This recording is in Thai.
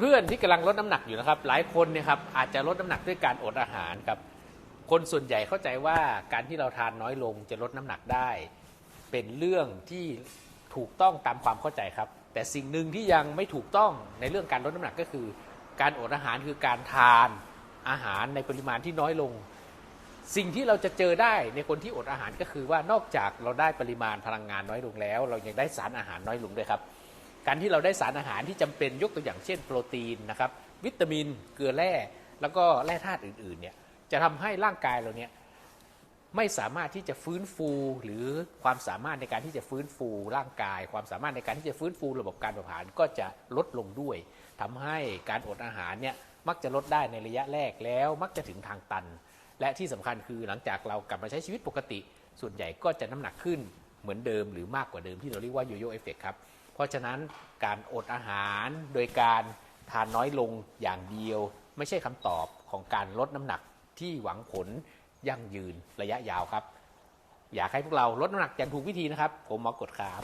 เพื่อนๆที่กำลังลดน้ำหนักอยู่นะครับ หลายคนเนี่ยครับอาจจะลดน้ำหนักด้วยการอดอาหารครับ คนส่วนใหญ่เข้าใจว่าการที่เราทานน้อยลงจะลดน้ำหนักได้ เป็นเรื่องที่ถูกต้องตามความเข้าใจครับ แต่สิ่งหนึ่งที่ยังไม่ถูกต้องในเรื่องการลดน้ำหนักก็คือ การอดอาหารคือการทานอาหารในปริมาณที่น้อยลง สิ่งที่เราจะเจอได้ในคนที่อดอาหารก็คือว่านอกจากเราได้ปริมาณพลังงานน้อยลงแล้ว เรายังได้สารอาหารน้อยลงด้วยครับ การที่เราได้สารอาหารที่จำเป็นยกตัวอย่างเช่นโปรตีนนะครับวิตามินเกลือแร่แล้วก็แร่ธาตุอื่นๆเนี่ยจะทำให้ร่างกายเราเนี่ยไม่สามารถที่จะฟื้นฟูหรือความสามารถในการที่จะฟื้นฟูร่างกาย ความสามารถในการที่จะฟื้นฟูระบบการเผาผลาญก็จะลดลงด้วยทำให้การอดอาหารเนี่ยมักจะลดได้ในระยะแรกแล้วมักจะถึงทางตัน และที่สำคัญคือหลังจากเรากลับมาใช้ชีวิตปกติ ส่วนใหญ่ก็จะน้ำหนักขึ้นเหมือนเดิมหรือมากกว่าเดิมที่เราเรียกว่าโยโย่เอฟเฟกครับ เพราะฉะนั้นการอดอาหารโดยการทานน้อยลงอย่างเดียว ไม่ใช่คำตอบของการลดน้ำหนักที่หวังผลยั่งยืนระยะยาวครับ อยากให้พวกเราลดน้ำหนักอย่างถูกวิธีนะครับ ผมหมอกดครับ